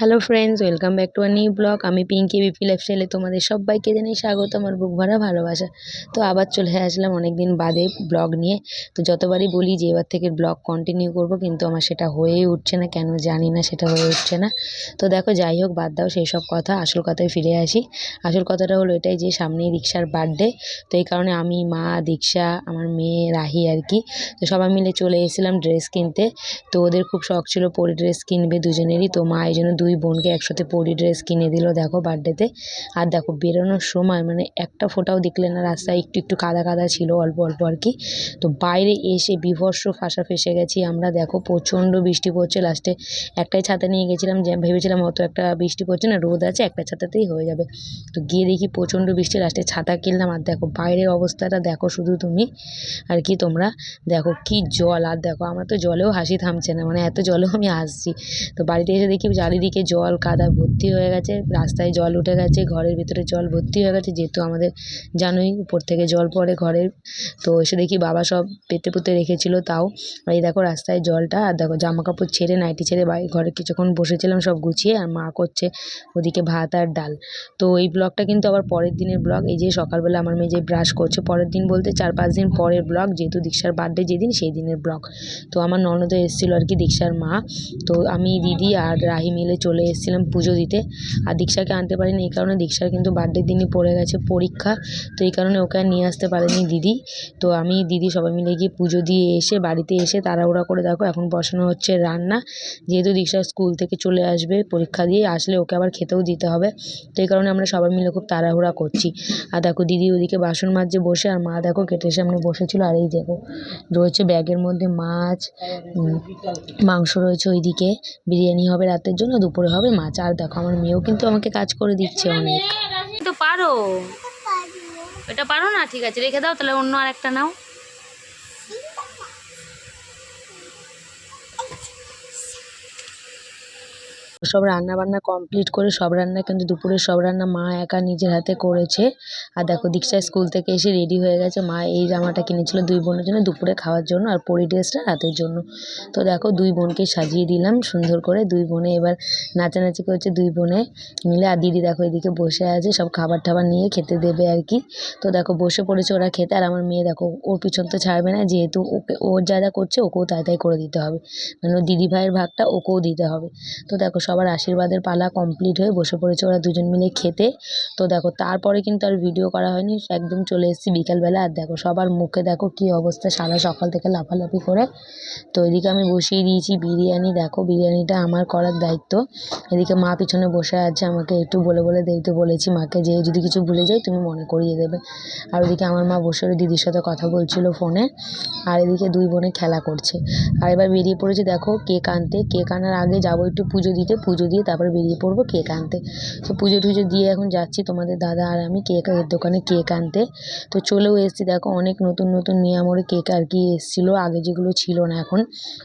Hello friends welcome back to our new blog আমি Pinki BP লাইফস্টাইলে তোমাদের সবাইকে জানাই স্বাগত, আমার বুক ভরা ভালোবাসা। তো আবার চলে আসলাম অনেক দিন বাদে ব্লগ নিয়ে। তো যতবারই বলি যে এবার থেকে ব্লগ কন্টিনিউ করব, কিন্তু আমার সেটা হয়েই উঠছে না, কেন জানি না, সেটা হয়ে উঠছে না। তো দেখো, যাই হোক, বাদ দাও সেই সব কথা, আসল কথায় ফিরে আসি। আসল কথাটা হলো এটাই যে, সামনেই দীক্ষার বার্থডে তো এই কারণে আমি, মা, দীক্ষা, আমার মেয়ে, রাহি আর কি, তো সবাই মিলে চলে এসেছিলাম ড্রেস কিনতে। তো ওদের খুব শখ ছিল পরে ড্রেস কিনবে দুজনেরই, তো মা এই জন্য দুই বোনকে একসাথে পরি ড্রেস কিনে দিল, দেখো বার্থডেতে আর দেখো, বেরোনোর সময় মানে একটা ফোঁটাও দেখলে না, রাস্তায় একটু একটু কাদা কাদা ছিল, অল্প অল্প আর কি। তো বাইরে এসে বিভৎস ফাঁসা ফেসে গেছি আমরা, দেখো প্রচণ্ড বৃষ্টি পড়ছে। লাস্টে একটাই ছাতা নিয়ে গেছিলাম, যে ভেবেছিলাম অত একটা বৃষ্টি পড়ছে না, রোদ আছে, একটা ছাতাতেই হয়ে যাবে। তো গিয়ে দেখি প্রচণ্ড বৃষ্টি লাস্টে ছাতা কিনলাম। আর দেখো, বাইরের অবস্থাটা দেখো শুধু তুমি আর কি তোমরা। দেখো কি জল, আর দেখো, আমার তো জলেও হাসি থামছে না মানে এত জলেও আমি হাসছি। তো বাড়িতে এসে দেখি চারিদিকে জল, কাদা ভর্তি হয়ে গেছে, রাস্তায় জল উঠে গেছে, ঘরের ভিতরে জল ভর্তি হয়ে গেছে, যেহেতু আমাদের জানোই উপর থেকে জল পড়ে ঘরের, তো এসে দেখি বাবা সব পেতে পুঁতে রেখেছিল তাও। এই দেখো রাস্তায় জলটা, আর দেখো জামা কাপড় ছেড়ে, নাইটি ছেড়ে বাড়ি, ঘরে কিছুক্ষণ বসেছিলাম সব গুছিয়ে, আর মা করছে ওদিকে ভাত আর ডাল। তো এই ব্লগটা কিন্তু আবার পরের দিনের ব্লগ, এই যে সকালবেলা আমার মেয়ে যে ব্রাশ করছে, পরের দিন বলতে চার পাঁচ দিন পরের ব্লগ, যেহেতু দীক্ষার বার্থডে যেদিন, সেই দিনের ব্লগ। তো আমার ননদ এসেছিল আর কি দীক্ষার মা। তো আমি দিদি আর রাহি মিলে চলে এসেছিলাম পুজো দিতে। আর দীক্ষাকে আনতে পারিনি, এই কারণে দীক্ষার কিন্তু বার্থডের দিনই পড়ে গেছে পরীক্ষা। তো এই কারণে ওকে আর নিয়ে আসতে পারেনি দিদি। তো আমি দিদি সবাই মিলে গিয়ে পুজো দিয়ে এসে বাড়িতে এসে তাড়াহুড়া করে দেখো এখন বসানো হচ্ছে রান্না। যেহেতু দীক্ষা স্কুল থেকে চলে আসবে পরীক্ষা দিয়ে, আসলে ওকে আবার খেতেও দিতে হবে। তো এই কারণে আমরা সবাই মিলে খুব তাড়াহুড়া করছি। আর দেখো দিদি ওদিকে বাসন মাজছে বসে, আর মা দেখো গেটের সামনে বসেছিল, আর এই দেখো রয়েছে ব্যাগের মধ্যে মাছ মাংস রয়েছে ওইদিকে। বিরিয়ানি হবে রাতের জন্য দুপুরে হবে মাছ। আর দেখো, আমার মেয়েও কিন্তু আমাকে কাজ করে দিচ্ছে অনেক। তো পারো। এটা পারো না? ঠিক আছে, রেখে দাও, তাহলে অন্য আর একটা নাও। সব রান্না বান্না কমপ্লিট করে সব রান্না কিন্তু দুপুরের সব রান্না মা একা নিজের হাতে করেছে। আর দেখো দীক্ষা স্কুল থেকে এসে রেডি হয়ে গেছে। মা এই জামাটা কিনেছিল দুই বোনের জন্য দুপুরে খাওয়ার জন্য আর পরি ড্রেসটা রাতের জন্য। তো দেখো দুই বোনকে সাজিয়ে দিলাম সুন্দর করে। দুই বোনে এবার নাচানাচি করছে দুই বোনে মিলে। আর দিদি দেখো এদিকে বসে আছে, সব খাবার টাবার নিয়ে খেতে দেবে আর কি। তো দেখো বসে পড়েছে ওরা খেতে। আর আমার মেয়ে দেখো, ওর পিছন তো ছাড়বে না। যেহেতু ওকে, ওর যা যা করছে ওকেও তাই করে দিতে হবে। মানে দিদি ভাইয়ের ভাগটা ওকেও দিতে হবে। তো দেখো সবার আশীর্বাদের পালা কমপ্লিট হয়ে বসে পড়েছে ওরা দুজন মিলে খেতে। তো দেখো, তারপরে কিন্তু আর ভিডিও করা হয়নি, একদম চলে এসেছি বিকালবেলা। আর দেখো, সবার মুখে দেখো কী অবস্থা, সারা সকাল থেকে লাফালাফি করে। তো এদিকে আমি বসিয়ে দিয়েছি বিরিয়ানি। দেখো, বিরিয়ানিটা আমার করার দায়িত্ব। এদিকে মা পিছনে বসে আছে, আমাকে একটু বলে বলে দিতে বলেছি মাকে যে, যদি কিছু ভুলে যাই, তুমি মনে করিয়ে দেবে। আর ওদিকে আমার মা বসে দিদির সাথে কথা বলছিল ফোনে। আর এদিকে দুই বোনে খেলা করছে। আর এবার বেরিয়ে পড়েছি, দেখো, কেক আনতে। কেক আনার আগে যাব একটু পুজো দিতে। পুজো দিয়ে তারপরে বেরিয়ে পড়ব কেক আনতে। তো পুজো টুজো দিয়ে এখন যাচ্ছি তোমাদের দাদা আর আমি কেক কেকের দোকানে কেক আনতে। তো চলেও এসেছি, দেখো অনেক নতুন নতুন নিয়ামরে কেক আর কি এসেছিল, আগে যেগুলো ছিল না এখন।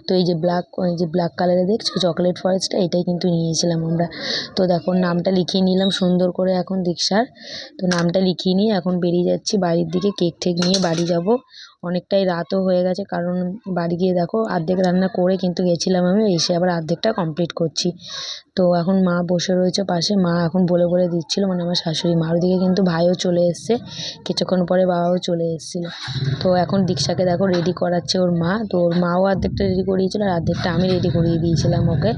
তো এই যে ব্ল্যাক যে ব্ল্যাক কালারে দেখছ চকলেট ফরেস্টটা এটাই কিন্তু নিয়েছিলাম আমরা। তো দেখো নামটা লিখিয়ে নিলাম সুন্দর করে এখন দীক্ষার। তো নামটা লিখিয়ে নিয়ে এখন বেরিয়ে যাচ্ছি, বাড়ির দিকে কেক ঠেক নিয়ে বাড়ি যাব। অনেকটাই রাতও হয়ে গেছে, কারণ বাড়ি গিয়ে দেখো অর্ধেক রান্না করে কিন্তু গেছিলাম আমি, এসে আবার অর্ধেকটা কমপ্লিট করছি। তো এখন মা বসে রয়েছে পাশে, মা এখন বলে বলে দিচ্ছিল মানে আমার শাশুড়ি মা, ওদিকে কিন্তু ভাইও চলে এসছে, কিছুক্ষণ পরে বাবাও চলে এসেছিল। তো এখন দীক্ষাকে দেখো রেডি করাচ্ছে ওর মা, তো ওর মাও অর্ধেকটা রেডি করিয়েছিল আর অর্ধেকটা আমি রেডি করিয়ে দিয়েছিলাম ওকে।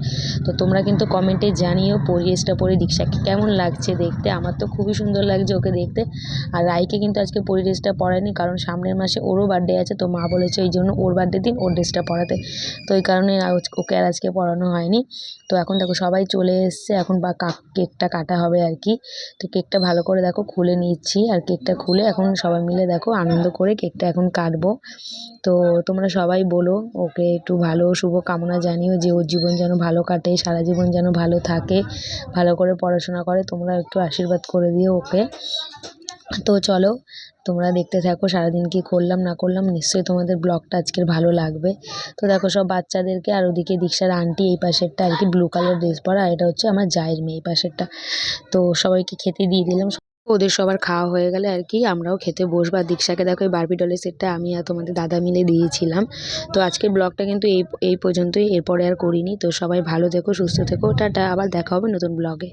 তো তোমরা কিন্তু কমেন্টে জানিও পরিবেশটা, পরে দীক্ষাকে কেমন লাগছে দেখতে, আমার তো খুবই সুন্দর লাগছে ওকে দেখতে। আর রাইকে কিন্তু আজকে পরিবেশটা পরায়নি কারণ সামনের মাসে ওরও বার্থডে আছে, তো মা বলেছে এই জন্য ওর বার্থডে দিন ওর ড্রেসটা পরাতে। তো এই কারণে ওকে আর আজকে পরানো হয়নি। তো এখন দেখো সবাই চলে এসছে, এখন বা কেকটা কাটা হবে আর কি। তো কেকটা ভালো করে দেখো খুলে নিচ্ছি আর কেকটা খুলে এখন সবাই মিলে দেখো আনন্দ করে কেকটা এখন কাটবো। তো তোমরা সবাই বলো, ওকে একটু ভালো শুভ কামনা জানিও যে ওর জীবন যেন ভালো কাটে, সারা জীবন যেন ভালো থাকে, ভালো করে পড়াশোনা করে, তোমরা একটু আশীর্বাদ করে দিও ওকে। তো চলো তোমরা দেখতে থাকো, সারাদিন কি করলাম, না করলাম, নিশ্চয়ই তোমাদের ব্লগটা আজকের ভালো লাগবে। তো দেখো, সব বাচ্চাদেরকে আর ওদিকে দীক্ষার আন্টি এই পাশেরটা আর কি ব্লু কালার ড্রেস পরা, আর এটা হচ্ছে আমার জায়ের মেয়ে এই পাশেরটা। তো সবাইকে খেতে দিয়ে দিলাম। ওদের সবার খাওয়া হয়ে গেলে আর কি আমরাও খেতে বসবো। আর দীক্ষাকে দেখো, এই বারবি ডলের সেটটা আমি আর তোমাদের দাদা মিলে দিয়েছিলাম। তো আজকের ব্লগটা কিন্তু এই এই পর্যন্তই, এরপরে আর করিনি। তো সবাই ভালো থেকো, সুস্থ থেকো, টাটা, আবার দেখা হবে নতুন ব্লগে